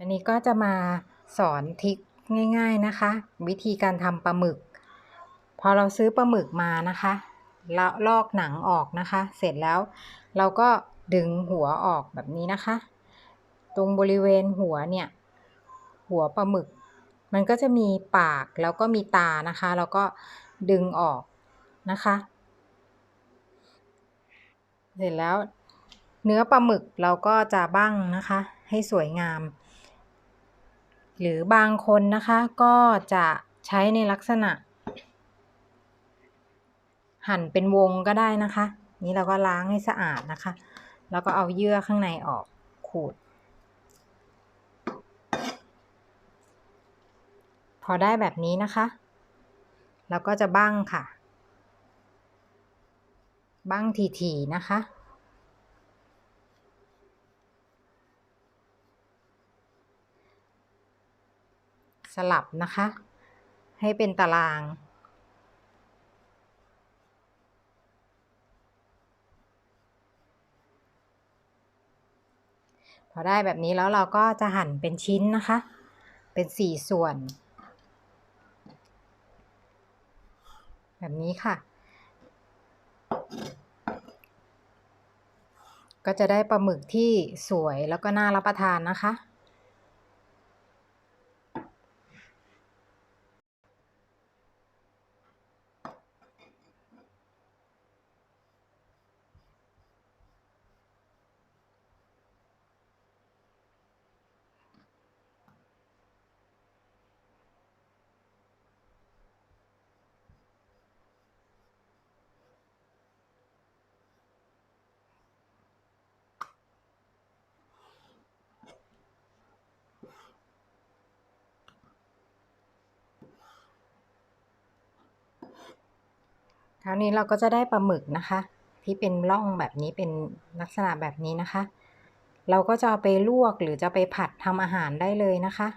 อันนี้ก็จะมาสอนทิคง่าย ๆนะคะ วิธีการทำปลาหมึก พอเราซื้อปลาหมึกมานะคะแล้วลอกหนังออกนะคะ เสร็จแล้วเราก็ดึงหัวออกแบบนี้นะคะ ตรงบริเวณหัวเนี่ย หัวปลาหมึก มันก็จะมีปากแล้วก็มีตานะคะ แล้วก็ดึงออกนะคะ เสร็จแล้วเนื้อปลาหมึกเราก็จะบั้งนะคะ ให้สวยงาม หรือบางคนนะคะก็จะใช้ในลักษณะ หั่นเป็นวงก็ได้นะคะ นี้เราก็ล้างให้สะอาดนะคะ แล้วก็เอาเยื่อข้างในออกขูด พอได้แบบนี้นะคะเราก็จะบั้งค่ะ บั้งถี่ๆนะคะ สลับนะคะ ให้เป็นตาราง พอได้แบบนี้แล้วเราก็จะหั่นเป็นชิ้นนะคะ เป็นสี่ส่วน แบบนี้ค่ะ ก็จะได้ปลาหมึกที่สวยแล้วก็น่ารับประทานนะคะ คราวนี้เราก็จะได้ปลาหมึกนะคะ ที่เป็นร่องแบบนี้เป็นลักษณะแบบนี้นะคะ เราก็จะเอาไปลวกหรือจะไปผัดทำอาหารได้เลยนะคะ